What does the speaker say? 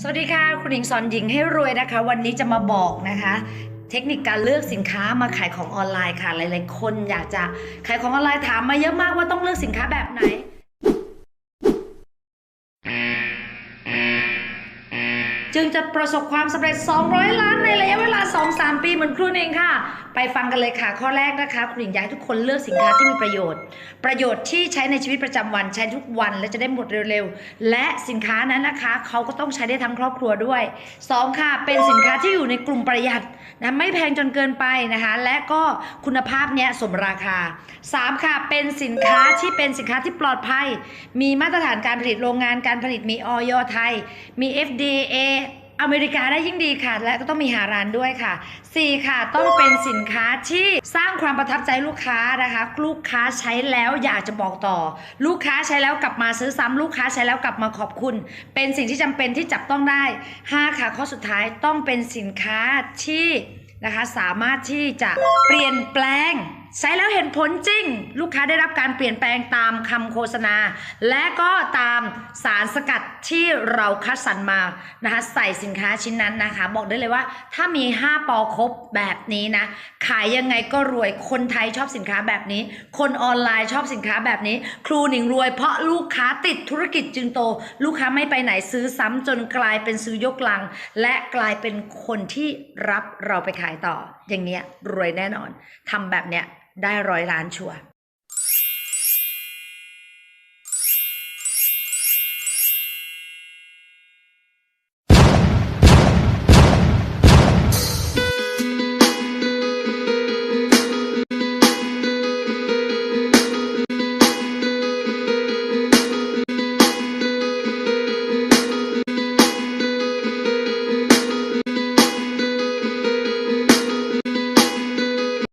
สวัสดีค่ะ คุณหญิงสอนหญิงให้รวยนะคะ วันนี้จะมาบอกนะคะ เทคนิคการเลือกสินค้ามาขายของออนไลน์ค่ะ หลาย ๆ คนอยากจะขายของออนไลน์ถามมาเยอะมากว่าต้องเลือกสินค้าแบบไหน จึงจะประสบความสำเร็จ 200 ล้านในระยะเวลา 2-3 ปีเหมือนครูเองค่ะ ไปฟังกันเลยค่ะข้อแรกนะคะคุณหญิงอยากให้ทุกคนเลือกสินค้าที่มีประโยชน์ ประโยชน์ที่ใช้ในชีวิตประจำวันใช้ทุกวันและจะได้หมดเร็วๆ และสินค้านั้นนะคะเขาก็ต้องใช้ได้ทั้งครอบครัวด้วย 2 ค่ะ เป็นสินค้าที่อยู่ในกลุ่มประหยัดนะไม่แพงจนเกินไปนะคะ และก็คุณภาพเนี้ยสมราคา 3 ค่ะ เป็นสินค้าที่เป็นสินค้าที่ปลอดภัย มีมาตรฐานการผลิตโรงงานการผลิตมีออยไทย มี FDA อเมริกาได้ยิ่งดีค่ะ และก็ต้องมีหาร้านด้วยค่ะ 4 ค่ะ ต้องเป็นสินค้าที่สร้างความประทับใจลูกค้านะคะ ลูกค้าใช้แล้วอยากจะบอกต่อ ลูกค้าใช้แล้วกลับมาซื้อซ้ำลูกค้าใช้แล้วกลับมาขอบคุณ เป็นสิ่งที่จำเป็นที่จับต้องได้ 5 ค่ะ ข้อสุดท้ายต้องเป็นสินค้าที่นะคะสามารถที่จะเปลี่ยนแปลง ใช้แล้วเห็นผลจริง ลูกค้าได้รับการเปลี่ยนแปลงตามคำโฆษณา และก็ตามสารสกัดที่เราคัดสรรมานะคะใส่สินค้าชิ้นนั้นนะคะ บอกได้เลยว่า ถ้ามี 5 ปอครบแบบนี้นะ ขายยังไงก็รวยคนไทยชอบสินค้าแบบนี้ คนออนไลน์ชอบสินค้าแบบนี้ ครูหนิงรวยเพราะลูกค้าติดธุรกิจจึงโต ลูกค้าไม่ไปไหนซื้อซ้ำจนกลายเป็นซื้อยกลัง และกลายเป็นคนที่รับเราไปขายต่อ อย่างเนี้ยรวยแน่นอนทำแบบเนี้ยได้ร้อยล้านชัวร์